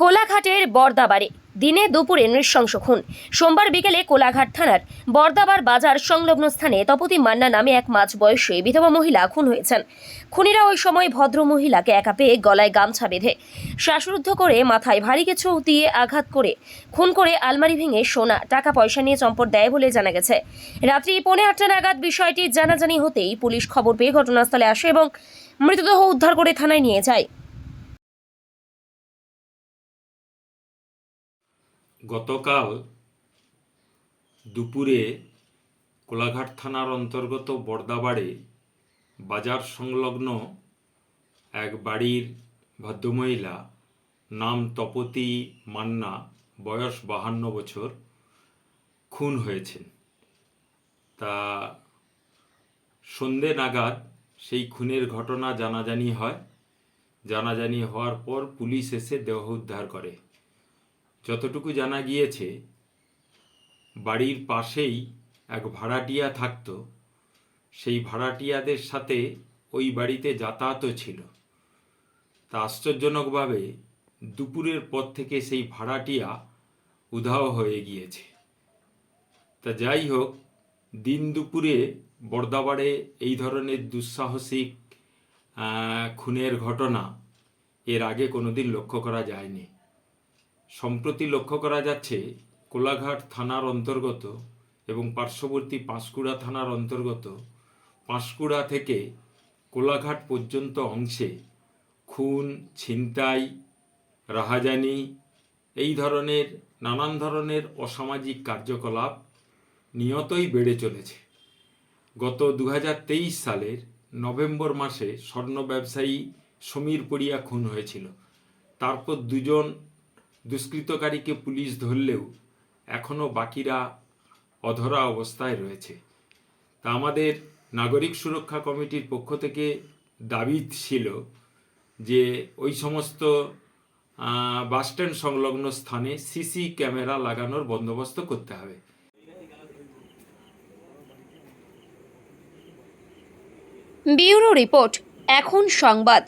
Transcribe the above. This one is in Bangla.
কোলাঘাটের বর্দাবারে দিনে দুপুরে নৃশংস খুন। সোমবার বিকেলে কোলাঘাট থানার বর্দাবার বাজার সংলগ্ন স্থানে তপতি মান্না নামে এক মাঝ বয়সী বিধবা মহিলা খুন হয়েছেন। খুনিরা ওই সময় ভদ্র মহিলাকে একা পেয়ে গলায় গামছা বেঁধে শ্বাসরুদ্ধ করে মাথায় ভারী কিছু দিয়ে আঘাত করে খুন করে আলমারি ভেঙে সোনা টাকা পয়সা নিয়ে চম্পট দেয় বলে জানা গেছে। রাত্রি পৌনে আটটা নাগাদ বিষয়টি জানাজানি হতেই পুলিশ খবর পেয়ে ঘটনাস্থলে আসে এবং মৃতদেহ উদ্ধার করে থানায় নিয়ে যায়। গতকাল দুপুরে কোলাঘাট থানার অন্তর্গত বর্দাবাড়ে বাজার সংলগ্ন এক বাড়ির ভদ্রমহিলা নাম তপতি মান্না, বয়স বাহান্ন বছর, খুন হয়েছেন। তা সন্ধে নাগাদ সেই খুনের ঘটনা জানাজানি হয়। জানাজানি হওয়ার পর পুলিশ এসে দেহ উদ্ধার করে। যতটুকু জানা গিয়েছে, বাড়ির পাশেই এক ভাড়াটিয়া থাকতো। সেই ভাড়াটিয়াদের সাথে ওই বাড়িতে যাতায়াতও ছিল। তা আশ্চর্যজনকভাবে দুপুরের পর থেকে সেই ভাড়াটিয়া উধাও হয়ে গিয়েছে। তা যাই হোক, দিন দুপুরে বর্দাবাড়ে এই ধরনের দুঃসাহসিক খুনের ঘটনা এর আগে কোনোদিন লক্ষ্য করা যায়নি। সম্প্রতি লক্ষ্য করা যাচ্ছে, কোলাঘাট থানার অন্তর্গত এবং পার্শ্ববর্তী পাঁশকুড়া থানার অন্তর্গত, পাঁশকুড়া থেকে কোলাঘাট পর্যন্ত অংশে খুন, ছিনতাই, রাহাজানি, এই ধরনের, নানান ধরনের অসামাজিক কার্যকলাপ নিয়তই বেড়ে চলেছে। গত দুহাজার তেইশ সালের নভেম্বর মাসে স্বর্ণ ব্যবসায়ী সমীর পড়িয়া খুন হয়েছিল। তারপর দুজন দুষ্কৃতকারীকে পুলিশ ধরলেও এখনও বাকিরা অধরা অবস্থায় রয়েছে। তা আমাদের নাগরিক সুরক্ষা কমিটির পক্ষ থেকে দাবি ছিল যে ওই সমস্ত বাসস্ট্যান্ড সংলগ্ন স্থানে সিসি ক্যামেরা লাগানোর বন্দোবস্ত করতে হবে। ব্যুরো রিপোর্ট, এখন সংবাদ।